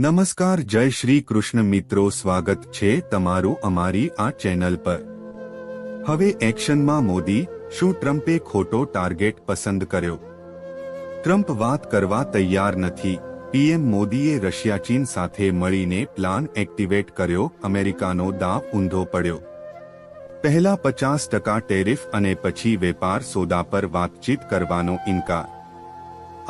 નમસ્કાર, જય શ્રી કૃષ્ણ મિત્રો, સ્વાગત છે તમારું અમારી આ ચેનલ પર. હવે એક્શનમાં મોદી, શું ટ્રમ્પે ખોટો ટાર્ગેટ પસંદ કર્યો? ટ્રમ્પ વાત કરવા તૈયાર નથી. પીએમ મોદીએ રશિયા ચીન સાથે મળીને પ્લાન એક્ટિવેટ કર્યો, અમેરિકાનો દાવ ઊંધો પડ્યો. પહેલા પચાસ ટકા ટેરિફ અને પછી વેપાર સોદા પર વાતચીત કરવાનો ઇનકાર.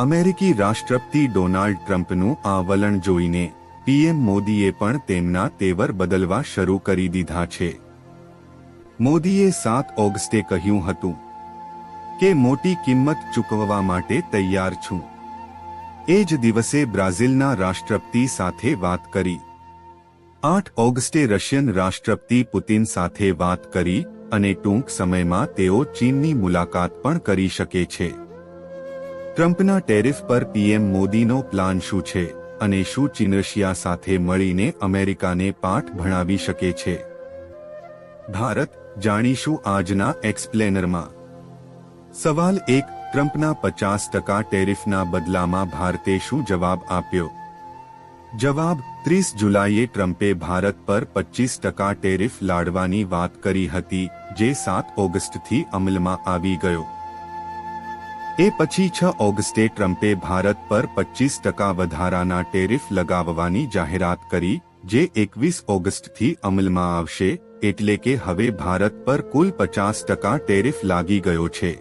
અમેરિકી રાષ્ટ્રપતિ ડોનાલ્ડ ટ્રમ્પનું આ વલણ જોઈને પીએમ મોદીએ પણ તેમના તેવર બદલવા શરૂ કરી દીધા છે. મોદીએ સાત ઓગસ્ટે કહ્યું હતું કે, મોટી કિંમત ચૂકવવા માટે તૈયાર છું. એ જ દિવસે બ્રાઝિલના રાષ્ટ્રપતિ સાથે વાત કરી. આઠ ઓગસ્ટે રશિયન રાષ્ટ્રપતિ પુતિન સાથે વાત કરી અને ટૂંક સમયમાં તેઓ ચીનની મુલાકાત પણ કરી શકે છે. ટ્રમ્પના ટેરિફ પર પીએમ મોદીનો પ્લાન શું છે અને શું ચીનરશિયા સાથે મળીને અમેરિકાને પાઠ ભણાવી શકે છે? ભારત, જાણીશું આજના એક્સપ્લેનરમાં. સવાલ એક, ટ્રમ્પના પચાસ ટકા ટેરિફના બદલામાં ભારતે શું જવાબ આપ્યો? જવાબ, ત્રીસ જુલાઈએ ટ્રમ્પે ભારત પર પચીસ ટકા ટેરિફ લાડવાની વાત કરી હતી, જે સાત ઓગસ્ટથી અમલમાં આવી ગયો. એ પછી છ ઓગસ્ટે ટ્રમ્પે ભારત પર પચીસ ટકા વધારાના ટેરિફ લગાવવાની જાહેરાત કરી, જે એકવીસ ઓગસ્ટથી અમલમાં આવશે, એટલે કે હવે ભારત પર કુલ પચાસ ટકા ટેરિફ લાગી ગયો છે.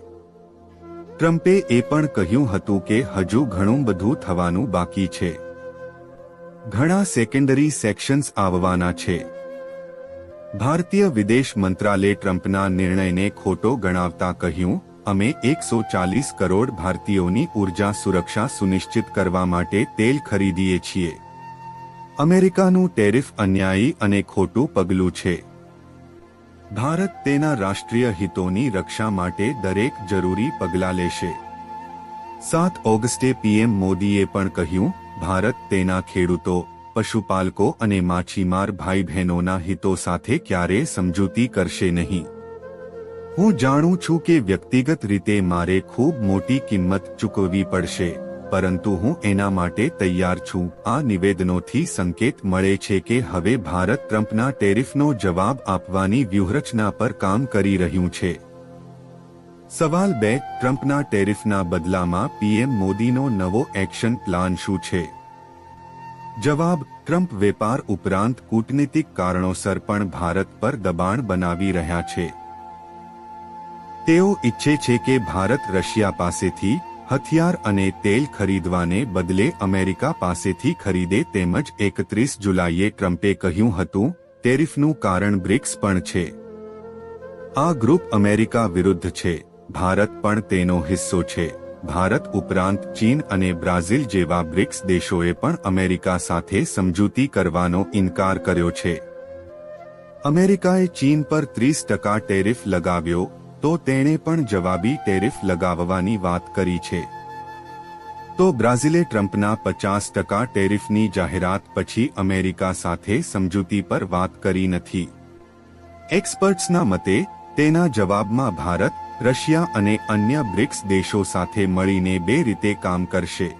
ટ્રમ્પે એ પણ કહ્યું હતું કે હજુ ઘણું બધું થવાનું બાકી છે. ઘણા સેકન્ડરી સેક્શન્સ આવવાના છે. ભારતીય વિદેશ મંત્રાલય ટ્રમ્પના નિર્ણયને ખોટો ગણાવતા કહ્યું અમે એકસો ચાલીસ કરોડ ભારતીયોની ઊર્જા સુરક્ષા સુનિશ્ચિત કરવા માટે તેલ ખરીદીએ છીએ. અમેરિકાનું ટેરિફ અન્યાયી અને ખોટું પગલું છે. ભારત તેના રાષ્ટ્રીય હિતોની રક્ષા માટે દરેક જરૂરી પગલાં લેશે. સાત ઓગસ્ટે પીએમ મોદીએ પણ કહ્યું, ભારત તેના ખેડૂતો, પશુપાલકો અને માછીમાર ભાઈ બહેનોના હિતો સાથે ક્યારેય સમજૂતી કરશે નહીં. હું જાણું છું કે વ્યક્તિગત રીતે મારે ખૂબ મોટી કિંમત ચૂકવવી પડશે, પરંતુ હું એના માટે તૈયાર છું. આ નિવેદનોથી સંકેત મળે છે કે હવે ભારત ટ્રમ્પના ટેરિફનો જવાબ આપવાની વ્યૂહરચના પર કામ કરી રહ્યું છે. સવાલ બે, ટ્રમ્પના ટેરિફના બદલામાં પીએમ મોદીનો નવો એક્શન પ્લાન શું છે? જવાબ, ટ્રમ્પ વેપાર ઉપરાંત કૂટનીતિક કારણોસર પણ ભારત પર દબાણ બનાવી રહ્યા છે. તેઓ ઈચ્છે છે કે ભારત રશિયા પાસેથી હથિયાર અને તેલ ખરીદવાને બદલે અમેરિકા પાસેથી ખરીદે તેમજ એકત્રીસ જુલાઈએ ટ્રમ્પે કહ્યું હતું, ટેરિફનું કારણ બ્રિક્સ પણ છે. આ ગ્રુપ અમેરિકા વિરુદ્ધ છે. ભારત પણ તેનો હિસ્સો છે. ભારત ઉપરાંત ચીન અને બ્રાઝિલ જેવા બ્રિક્સ દેશોએ પણ અમેરિકા સાથે સમજૂતી કરવાનો ઇનકાર કર્યો છે. અમેરિકાએ ચીન પર ત્રીસ ટકા ટેરિફ લગાવ્યો તો તેણે પણ જવાબી ટેરિફ લગાવવાની વાત કરી છે. તો બ્રાઝિલે ટ્રમ્પના પચાસ ટકા ટેરિફની જાહેરાત પછી અમેરિકા સાથે સમજૂતી પર વાત કરી નથી. એક્સપર્ટ્સના મતે, તેના જવાબમાં ભારત, રશિયા અને અન્ય બ્રિક્સ દેશો સાથે મળીને બે રીતે કામ કરશે.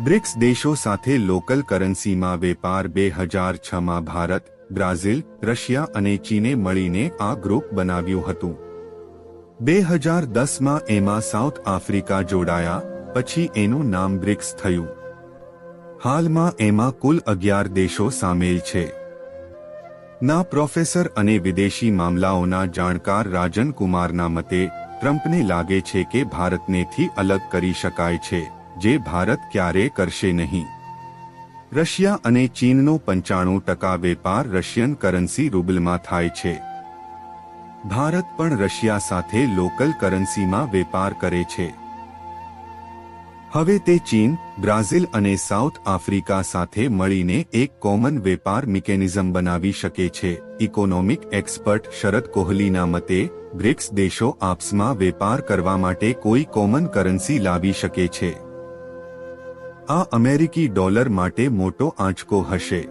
બ્રિક્સ દેશો સાથે લોકલ કરન્સીમાં વેપાર બે હજાર છમાં ભારત, બ્રાઝિલ, રશિયા અને ચીને મળીને આ ગ્રુપ બનાવ્યું હતું. બે હજાર દસમાં એમાં સાઉથ આફ્રિકા જોડાયા, પછી એનું નામ બ્રિક્સ થયું. હાલમાં એમાં કુલ અગિયાર દેશો સામેલ છે. ના પ્રોફેસર અને વિદેશી મામલાઓના જાણકાર રાજન કુમારના મતે, ટ્રમ્પને લાગે છે કે ભારતનેથી અલગ કરી શકાય છે, જે ભારત ક્યારે કરશે નહીં. રશિયા અને ચીનનો પંચાણું ટકા વેપાર રશિયન કરન્સી રૂબલમાં થાય છે. ભારત પણ રશિયા સાથે લોકલ કરન્સીમાં વેપાર કરે છે. હવે તે ચીન, બ્રાઝિલ અને સાઉથ આફ્રિકા સાથે મળીને એક કોમન વેપાર મિકેનિઝમ બનાવી શકે છે. ઇકોનોમિક એક્સપર્ટ શરદ કોહલીના મતે, બ્રિક્સ દેશો આપસમાં વેપાર કરવા માટે કોઈ કોમન કરન્સી લાવી શકે છે. આ અમેરિકી ડોલર માટે મોટો આંચકો હશે.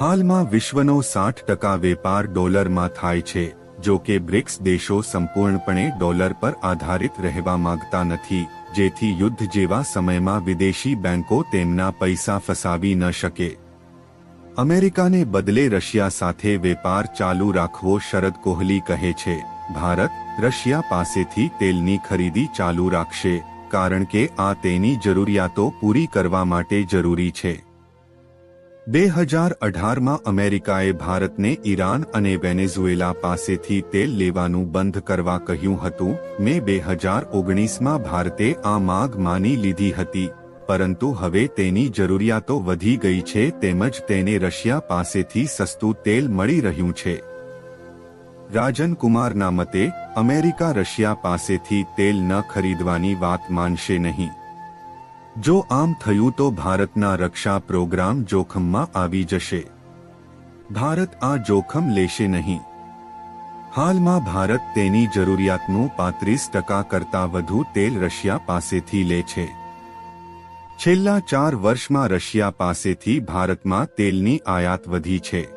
હાલમાં વિશ્વનો સાઠ ટકા વેપાર ડોલરમાં થાય છે. જો કે બ્રિક્સ દેશો સંપૂર્ણપણે ડોલર પર આધારિત રહેવા માંગતા નથી, જેથી યુદ્ધ જેવા સમયમાં વિદેશી બેંકો તેમના પૈસા ફસાવી ન શકે. અમેરિકાને બદલે રશિયા સાથે વેપાર ચાલુ રાખવો શરદ કોહલી કહે છે. ભારત, રશિયા પાસેથી તેલની ખરીદી ચાલુ રાખશે, કારણ કે આ તેની જરૂરિયાતો પૂરી કરવા માટે જરૂરી છે. બે હજાર અઢારમાં અમેરિકાએ ભારતને ઈરાન અને વેનેઝુએલા પાસેથી તેલ લેવાનું બંધ કરવા કહ્યું હતું. મે બે હજાર ઓગણીસમાં ભારતે આ માગ માની લીધી હતી. પરંતુ હવે તેની જરૂરિયાતો વધી ગઈ છે તેમજ તેને રશિયા પાસેથી સસ્તું તેલ મળી રહ્યું છે. રાજન કુમારના મતે, અમેરિકા રશિયા પાસેથી તેલ ન ખરીદવાની વાત માનશે નહીં. જો આમ થયું તો ભારતના રક્ષા પ્રોગ્રામ જોખમમાં આવી જશે. ભારત આ જોખમ લેશે નહીં. હાલમાં ભારત તેની જરૂરિયાતનું પાંત્રીસ ટકા કરતાં વધુ તેલ રશિયા પાસેથી લે છે. છેલ્લા ચાર વર્ષમાં રશિયા પાસેથી ભારતમાં તેલની આયાત વધી છે.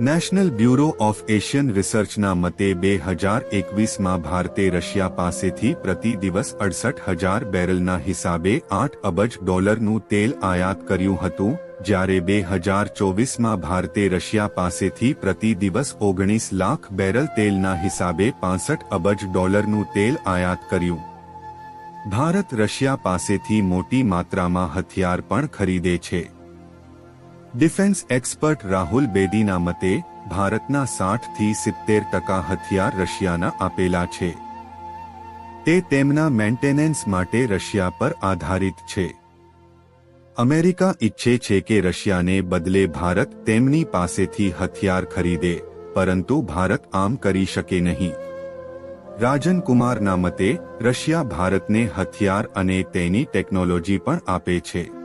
નેશનલ બ્યુરો ઓફ એશિયન રિસર્ચના મતે બે હજાર એકવીસમાં ભારતે રશિયા પાસેથી પ્રતિ દિવસ અડસઠ હજાર બેરલના હિસાબે આઠ અબજ ડોલરનું તેલ આયાત કર્યું હતું, જ્યારે બે હજાર ચોવીસમાં ભારતે રશિયા પાસેથી પ્રતિ દિવસ ઓગણીસ લાખ બેરલ તેલના હિસાબે પાસઠ અબજ ડોલરનું તેલ આયાત કર્યું. ભારત રશિયા પાસેથી મોટી માત્રામાં હથિયાર પણ ખરીદે છે. ડિફેન્સ એક્સપર્ટ રાહુલ બેદીના મતે, ભારતના સાઠથી સિત્તેર ટકા હથિયાર રશિયાના આપેલા છે. તે તેમના મેન્ટેનન્સ માટે રશિયા પર આધારિત છે. અમેરિકા ઈચ્છે છે કે રશિયાને બદલે ભારત તેમની પાસેથી હથિયાર ખરીદે, પરંતુ ભારત આમ કરી શકે નહીં. રાજન કુમારના મતે, રશિયા ભારતને હથિયાર અને તેની ટેકનોલોજી પણ આપે છે.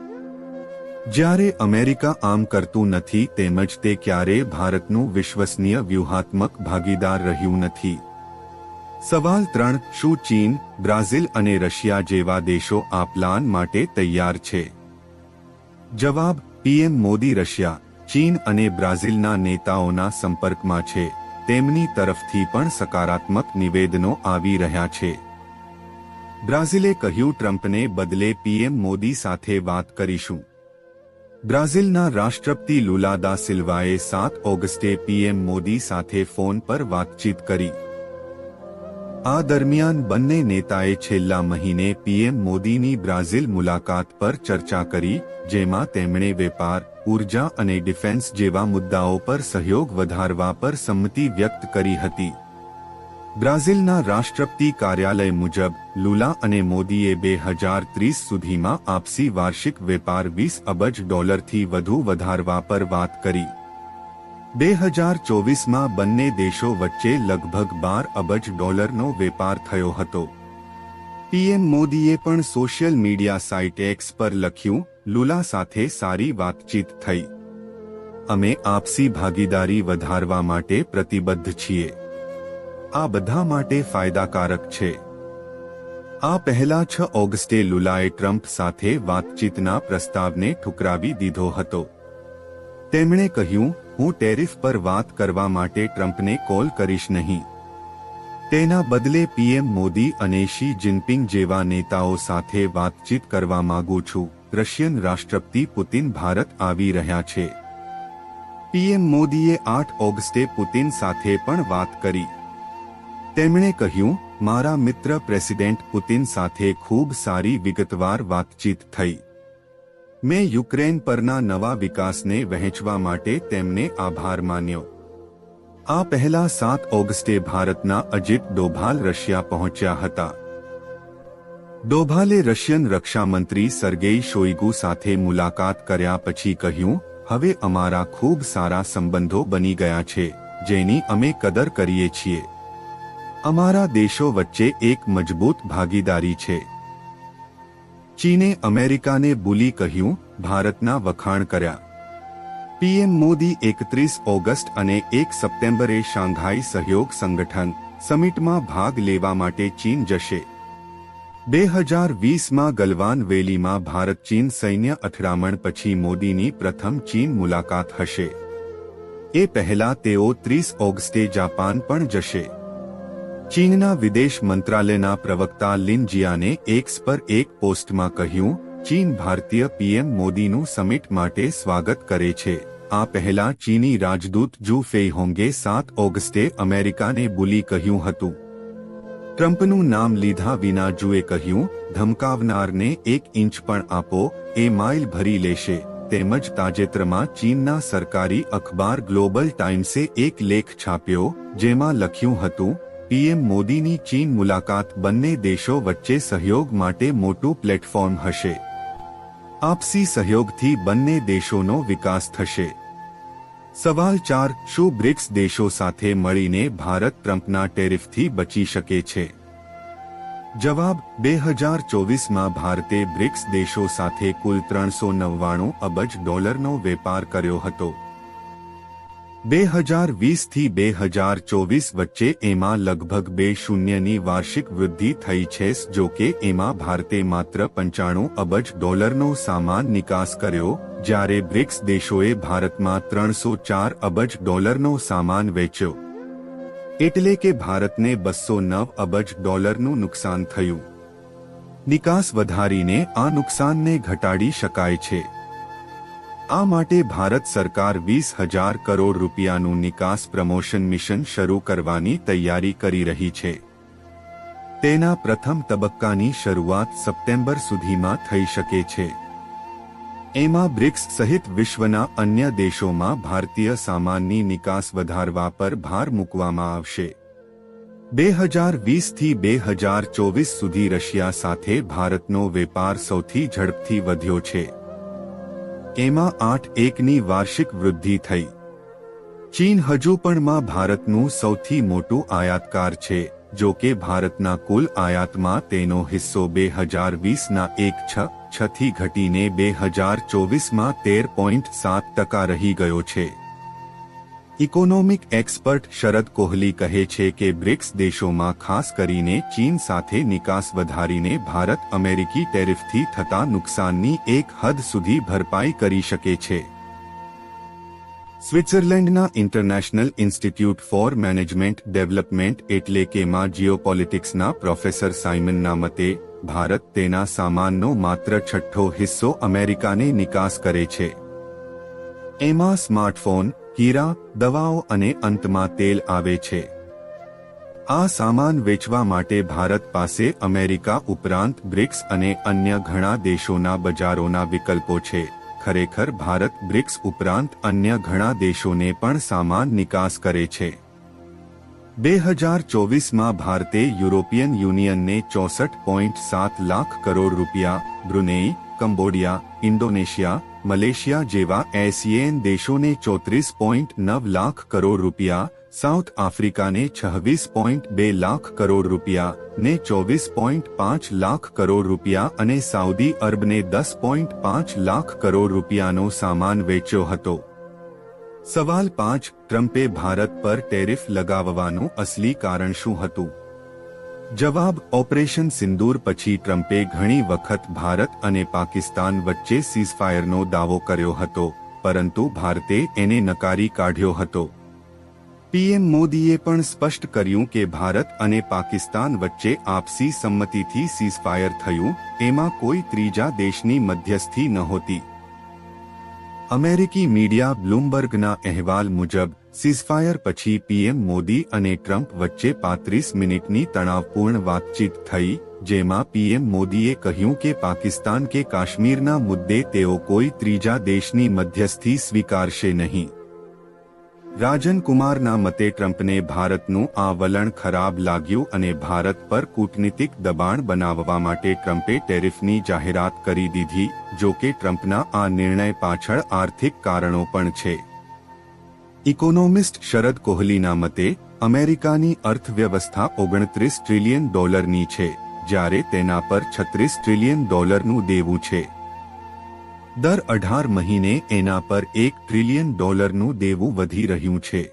જ્યારે અમેરિકા આમ કરતું નથી તેમજ તે ક્યારેય ભારતનું વિશ્વસનીય વ્યૂહાત્મક ભાગીદાર રહ્યું નથી. સવાલ ત્રણ, શું ચીન, બ્રાઝિલ અને રશિયા જેવા દેશો આ પ્લાન માટે તૈયાર છે? જવાબ, પીએમ મોદી રશિયા, ચીન અને બ્રાઝિલના નેતાઓના સંપર્કમાં છે. તેમની તરફથી પણ સકારાત્મક નિવેદનો આવી રહ્યા છે. બ્રાઝિલે કહ્યું, ટ્રમ્પને બદલે પીએમ મોદી સાથે વાત કરીશું. બ્રાઝિલના રાષ્ટ્રપતિ લુલાદા સિલ્વાએ સાત ઓગસ્ટે પીએમ મોદી સાથે ફોન પર વાતચીત કરી. આ દરમિયાન બંને નેતાએ છેલ્લા મહિને પીએમ મોદીની બ્રાઝિલ મુલાકાત પર ચર્ચા કરી, જેમાં તેમણે વેપાર, ઊર્જા અને ડિફેન્સ જેવા મુદ્દાઓ પર સહયોગ વધારવા પર સંમતિ વ્યક્ત કરી હતી. બ્રાઝિલના રાષ્ટ્રપતિ કાર્યાલય મુજબ, લુલા અને મોદીએ બે હજાર ત્રીસ સુધીમાં આપસી વાર્ષિક વેપાર વીસ અબજ ડોલરથી વધુ વધારવા પર વાત કરી. બે હજાર ચોવીસમાં બંને દેશો વચ્ચે લગભગ બાર અબજ ડોલરનો વેપાર થયો હતો. પીએમ મોદીએ પણ સોશિયલ મીડિયા સાઇટ એક્સ પર લખ્યું, લુલા સાથે સારી વાતચીત થઈ. અમે આપસી ભાગીદારી વધારવા માટે પ્રતિબદ્ધ છીએ. આ બધા માટે ફાયદાકારક છે. આ પહેલા છ ઓગસ્ટે લુલાએ ટ્રમ્પ સાથે વાતચીતના પ્રસ્તાવને ઠુકરાવી દીધો હતો. તેમણે કહ્યું, હું ટેરિફ પર વાત કરવા માટે ટ્રમ્પને કોલ કરીશ નહીં. તેના બદલે પીએમ મોદી અને શી જિનપિંગ જેવા નેતાઓ સાથે વાતચીત કરવા માંગુ છું. રશિયન રાષ્ટ્રપતિ પુતિન ભારત આવી રહ્યા છે. પીએમ મોદીએ આઠ ઓગસ્ટે પુતિન સાથે પણ વાત કરી. તેમણે કહ્યું, મારા મિત્ર પ્રેસિડેન્ટ પુતિન સાથે ખૂબ સારી વિગતવાર વાતચીત થઈ. મેં યુક્રેન પરના નવા વિકાસને વહેંચવા માટે તેમને આભાર માન્યો. આ પહેલા સાત ઓગસ્ટે ભારતના અજીત ડોભાલ રશિયા પહોંચ્યા હતા. ડોભાલે રશિયન રક્ષામંત્રી સર્ગેઈ શોઈગુ સાથે મુલાકાત કર્યા પછી કહ્યું, હવે અમારા ખૂબ સારા સંબંધો બની ગયા છે, જેની અમે કદર કરીએ છીએ. અમારા દેશો વચ્ચે એક મજબૂત ભાગીદારી છે. ચીને અમેરિકાને બુલી કહ્યું, ભારતના વખાણ કર્યા. પીએમ મોદી એકત્રીસ ઓગસ્ટ અને એક સપ્ટેમ્બરે શાંઘાઈ સહયોગ સંગઠન સમિટમાં ભાગ લેવા માટે ચીન જશે. બે હજાર વીસમાં ગલવાન વેલીમાં ભારત ચીન સૈન્ય અથડામણ પછી મોદીની પ્રથમ ચીન મુલાકાત હશે. એ પહેલા તેઓ ત્રીસ ઓગસ્ટે જાપાન પણ જશે. ચીનના વિદેશ મંત્રાલયના પ્રવક્તા લિન જિયાને એક્સ પર એક પોસ્ટમાં કહ્યું, ચીન ભારતીય પીએમ મોદીનું સમિટ માટે સ્વાગત કરે છે. આ પહેલા ચીની રાજદૂત જુ ફેઇહોંગે સાત ઓગસ્ટે અમેરિકાને બુલી કહ્યું હતું. ટ્રમ્પનું નામ લીધા વિના જુએ કહ્યું, ધમકાવનારને એક ઇંચ પણ આપો, એ માઇલ ભરી લેશે. તેમજ તાજેતરમાં ચીનના સરકારી અખબાર ગ્લોબલ ટાઇમ્સે એક લેખ છાપ્યો, જેમાં લખ્યું હતું પીએમ મોદીની ચીન મુલાકાત બંને દેશો વચ્ચે સહયોગ માટે મોટું પ્લેટફોર્મ હશે. આપસી સહયોગથી બંને દેશોનો વિકાસ થશે. સવાલ ચાર, શું બ્રિક્સ દેશો સાથે મળીને ભારત ટ્રમ્પના ટેરિફથી બચી શકે છે? જવાબ બે હજાર ચોવીસમાં ભારતે બ્રિક્સ દેશો સાથે કુલ ત્રણસો નવ્વાણું અબજ ડોલરનો વેપાર કર્યો હતો. બે હજાર વીસથી બે હજાર ચોવીસ વચ્ચે એમાં લગભગ બે શૂન્યની વાર્ષિક વૃદ્ધિ થઈ છે, જો કે એમાં ભારતે માત્ર પંચાણું અબજ ડોલરનો સામાન નિકાસ કર્યો, જ્યારે બ્રિક્સ દેશોએ ભારતમાં ત્રણસો ચાર અબજ ડોલરનો સામાન વેચ્યો. એટલે કે ભારતને બસો નવ અબજ ડોલરનું નુકસાન થયું. નિકાસ વધારીને આ નુકસાનને ઘટાડી શકાય છે. આ માટે ભારત સરકાર વીસ હજાર કરોડ રૂપિયાનું નિકાસ પ્રમોશન મિશન શરૂ કરવાની તૈયારી કરી રહી છે. તેના પ્રથમ તબક્કાની શરૂઆત સપ્ટેમ્બર સુધીમાં થઈ શકે છે. એમાં બ્રિક્સ સહિત વિશ્વના અન્ય દેશોમાં ભારતીય સામાનની નિકાસ વધારવા પર ભાર મૂકવામાં આવશે. બે હજાર વીસથી બે હજાર ચોવીસ સુધી રશિયા સાથે ભારતનો વેપાર સૌથી ઝડપથી વધ્યો છે. એમાં આઠ એકની વાર્ષિક વૃદ્ધિ થઈ. ચીન હજુ પણ માં ભારતનું સૌથી મોટું આયાતકાર છે, જો કે ભારતના કુલ આયાતમાં તેનો હિસ્સો બે હજાર વીસના એક છ છથી ઘટીને બે હજાર ચોવીસમાં તેર પોઈન્ટ સાત ટકા રહી ગયો છે. ઇકોનોમિક એક્સપર્ટ શરદ કોહલી કહે છે કે બ્રિક્સ દેશોમાં ખાસ કરીને ચીન સાથે નિકાસ વધારીને ભારત અમેરિકી ટેરિફથી થતા નુકસાનની એક હદ સુધી ભરપાઈ કરી શકે છે. સ્વિટ્ઝરલેન્ડના international institute for management development એટલે કે માં જીઓપોલિટિક્સના પ્રોફેસર સાયમનના મતે, ભારત તેના સામાનનો માત્ર છઠ્ઠો હિસ્સો અમેરિકાને નિકાસ કરે છે. એમાં સ્માર્ટફોન હીરા દવાઓ અને અંતમાં તેલ આવે છે. આ સામાન વેચવા માટે ભારત પાસે અમેરિકા ઉપરાંત બ્રિક્સ અને અન્ય ઘણા દેશોના બજારોના વિકલ્પો છે. ખરેખર ભારત બ્રિક્સ ઉપરાંત અન્ય ઘણા દેશોને પણ સામાન નિકાસ કરે છે. બે હજાર ચોવીસમાં ભારતે યુરોપિયન યુનિયનને ચોસઠ પોઈન્ટ સાત લાખ કરોડ રૂપિયા, બ્રુનેઈ, કંબોડિયા, ઇન્ડોનેશિયા મલેશિયા જેવા એસીએન દેશોને ચોત્રીસ પોઈન્ટ નવ લાખ કરોડ રૂપિયા, સાઉથ આફ્રિકાને છવ્વીસ પોઈન્ટ બે લાખ કરોડ રૂપિયા ને ચોવીસ પોઈન્ટ પાંચ લાખ કરોડ રૂપિયા અને સાઉદી અરબને દસ પોઈન્ટ પાંચ લાખ કરોડ રૂપિયાનો સામાન વેચ્યો હતો. સવાલ પાંચ, ટ્રમ્પે ભારત પર ટેરિફ લગાવવાનું અસલી કારણ શું હતું? જવાબ ઓપરેશન સિંદૂર પછી ટ્રમ્પે ઘણી વખત ભારત અને પાકિસ્તાન વચ્ચે સીઝફાયરનો દાવો કર્યો હતો, પરંતુ ભારતે એને નકારી કાઢ્યો હતો. પીએમ મોદીએ પણ સ્પષ્ટ કર્યું કે ભારત અને પાકિસ્તાન વચ્ચે આપસી સંમતિથી સીઝફાયર થયું, એમાં કોઈ ત્રીજા દેશની મધ્યસ્થી નહોતી. અમેરિકી મીડિયા બ્લુમબર્ગના અહેવાલ મુજબ સીઝફાયર પછી પીએમ મોદી અને ટ્રમ્પ વચ્ચે પાંત્રીસ મિનિટની તણાવપૂર્ણ વાતચીત થઈ, જેમાં પીએમ મોદીએ કહ્યું કે પાકિસ્તાન કે કાશ્મીરના મુદ્દે તેઓ કોઈ ત્રીજા દેશની મધ્યસ્થી સ્વીકારશે નહીં. રાજનકુમારના મતે ટ્રમ્પને ભારતનું આ વલણ ખરાબ લાગ્યું અને ભારત પર કૂટનીતિક દબાણ બનાવવા માટે ટ્રમ્પે ટેરિફની જાહેરાત કરી દીધી, જો કે ટ્રમ્પના આ નિર્ણય પાછળ આર્થિક કારણો પણ છે. ઇકોનોમિસ્ટ શરદ કોહલીના મતે, અમેરિકાની અર્થવ્યવસ્થા ઓગણત્રીસ ટ્રિલિયન ડોલરની છે, જ્યારે તેના પર છત્રીસ ટ્રિલિયન ડોલરનું દેવું છે. દર અઢાર મહિને એના પર એક ટ્રિલિયન ડોલરનું દેવું વધી રહ્યું છે.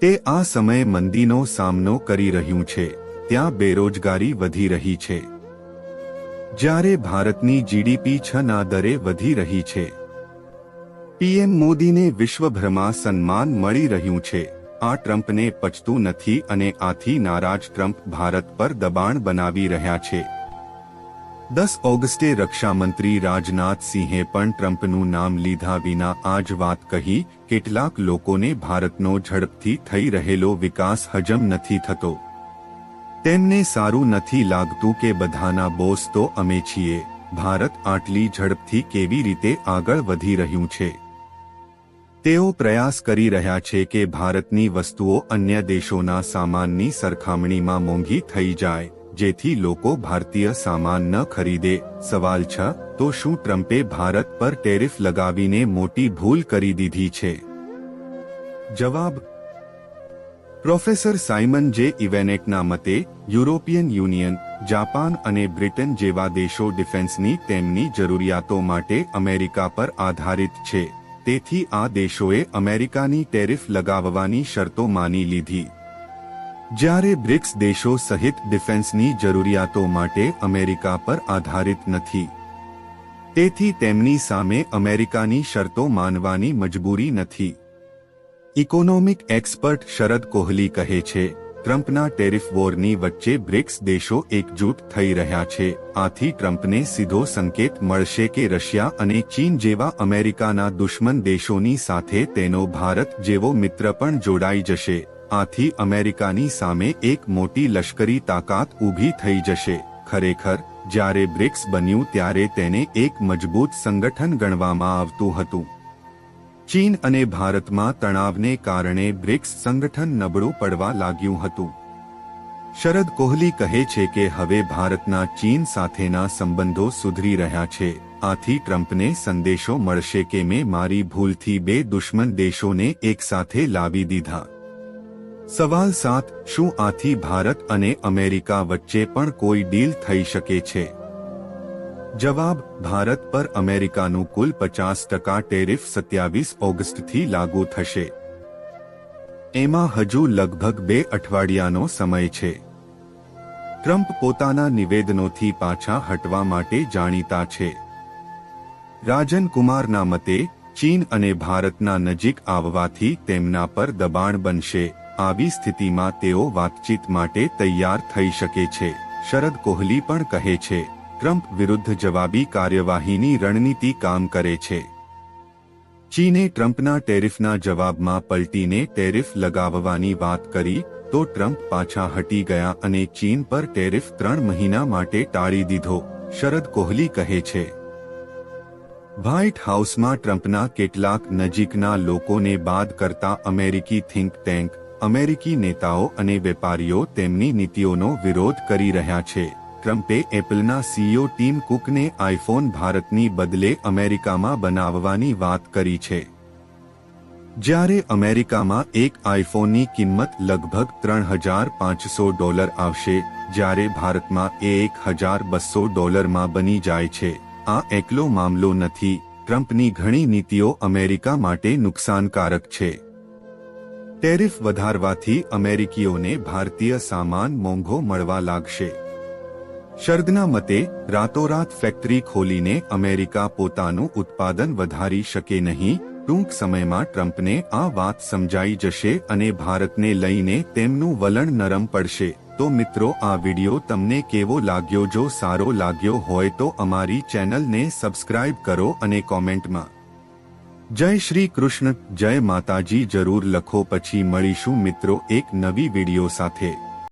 તે આ સમયે મંદીનો સામનો કરી રહ્યું છે, ત્યાં બેરોજગારી વધી રહી છે. જ્યારે ભારતની જીડીપી છના દરે વધી રહી છે પીએમ મોદીને વિશ્વભરમાં સન્માન મળી રહ્યું છે. આ ટ્રમ્પને પચતું નથી અને આથી નારાજ ટ્રમ્પ ભારત પર દબાણ બનાવી રહ્યા છે. દસ ઓગસ્ટે રક્ષામંત્રી રાજનાથ સિંહે પણ ટ્રમ્પનું નામ લીધા વિના આ જ વાત કહી, કેટલાક લોકોને ભારતનો ઝડપથી થઈ રહેલો વિકાસ હજમ નથી થતો. તેમને સારું નથી લાગતું કે બધાના બોસ તો અમે છીએ. ભારત આટલી ઝડપથી કેવી રીતે આગળ વધી રહ્યું છે? તેઓ પ્રયાસ કરી રહ્યા છે કે ભારતની વસ્તુઓ અન્ય દેશોના સામાનની સરખામણીમાં મોંઘી થઈ જાય, જેથી લોકો ભારતીય સામાન ન ખરીદે. સવાલ છ, તો શું ટ્રમ્પે ભારત પર ટેરિફ લગાવીને મોટી ભૂલ કરી દીધી છે? જવાબ, પ્રોફેસર સાયમન જે ઇવેનેકના મતે, યુરોપિયન યુનિયન, જાપાન અને બ્રિટન જેવા દેશો ડિફેન્સની તેમની જરૂરિયાતો માટે અમેરિકા પર આધારિત છે. તેથી આ દેશોએ અમેરિકાની ટેરિફ લગાવવાની શરતો માની લીધી. જ્યારે બ્રિક્સ દેશો સહિત ડિફેન્સની જરૂરિયાતો માટે અમેરિકા પર આધારિત નથી. તેથી તેમની સામે અમેરિકાની શરતો માનવાની મજબૂરી નથી. ઇકોનોમિક એક્સપર્ટ શરદ કોહલી કહે છે ટ્રમ્પના ટેરિફ વોરની વચ્ચે બ્રિક્સ દેશો એકજૂટ થઈ રહ્યા છે. આથી ટ્રમ્પને સીધો સંકેત મળશે કે રશિયા અને ચીન જેવા અમેરિકાના દુશ્મન દેશોની સાથે તેનો ભારત જેવો મિત્ર પણ જોડાઈ જશે. આથી અમેરિકાની સામે એક મોટી લશ્કરી તાકાત ઊભી થઈ જશે. ખરેખર, જ્યારે બ્રિક્સ બન્યું ત્યારે તેને એક મજબૂત સંગઠન ગણવામાં આવતું હતું. ચીન અને ભારતમાં તણાવને કારણે બ્રિક્સ સંગઠન નબળું પડવા લાગ્યું હતું. શરદ કોહલી કહે છે કે હવે ભારતના ચીન સાથેના સંબંધો સુધરી રહ્યા છે. આથી ટ્રમ્પને સંદેશો મળશે કે મેં મારી ભૂલથી બે દુશ્મન દેશોને એકસાથે લાવી દીધા. સવાલ સાત, શું આથી ભારત અને અમેરિકા વચ્ચે પણ કોઈ ડીલ થઈ શકે છે? જવાબ, ભારત પર અમેરિકાનું કુલ પચાસ ટકા ટેરિફ સત્યાવીસ ઓગસ્ટથી લાગુ થશે. એમાં હજુ લગભગ બે અઠવાડિયાનો સમય છે. ટ્રમ્પ પોતાના નિવેદનોથી પાછા હટવા માટે જાણીતા છે. રાજન કુમારના મતે, ચીન અને ભારતના નજીક આવવાથી તેમના પર દબાણ બનશે. આવી સ્થિતિમાં તેઓ વાતચીત માટે તૈયાર થઈ શકે છે. શરદ કોહલી પણ કહે છે. ટ્રમ્પ વિરુદ્ધ જવાબી કાર્યવાહીની રણનીતિ કામ કરે છે. ચીને ટ્રમ્પના ટેરિફના જવાબમાં પલટીને ટેરિફ લગાવવાની વાત કરી, તો ટ્રમ્પ પાછા હટી ગયા અને ચીન પર ટેરિફ ત્રણ મહિના માટે ટાળી દીધો, શરદ કોહલી કહે છે. વ્હાઇટ હાઉસમાં ટ્રમ્પના કેટલાક નજીકના લોકોને બાદ કરતા અમેરિકી થિંક ટેન્ક, અમેરિકી નેતાઓ અને વેપારીઓ તેમની નીતિઓનો વિરોધ કરી રહ્યા છે. ટ્રમ્પે એપલના સીઈઓ ટીમ કુકને આઈફોન ભારતની બદલે અમેરિકામાં બનાવવાની વાત કરી છે. જ્યારે અમેરિકામાં એક આઈફોનની કિંમત લગભગ ત્રણ હજાર પાંચસો ડોલર આવશે, જ્યારે ભારતમાં એ એક હજાર બસો ડોલરમાં બની જાય છે. આ એકલો મામલો નથી. ટ્રમ્પની ઘણી નીતિઓ અમેરિકા માટે નુકસાનકારક છે. ટેરિફ વધારવાથી અમેરિકીઓને ભારતીય સામાન મોંઘો મળવા લાગશે. શરદના મતે, રાતોરાત ફેક્ટરી ખોલીને અમેરિકા પોતાનું ઉત્પાદન વધારી શકે નહીં, ટૂંક સમયમાં ટ્રમ્પને આ વાત સમજાઈ જશે અને ભારતને લઈને તેમનું વલણ નરમ પડશે. તો મિત્રો, આ વિડિયો તમને કેવો લાગ્યો? જો સારો લાગ્યો હોય તો અમારી ચેનલને સબસ્ક્રાઇબ કરો અને કોમેન્ટમાં. જય શ્રી કૃષ્ણ, જય માતાજી જરૂર લખો. પછી મળીશું મિત્રો એક નવી વિડિયો સાથે.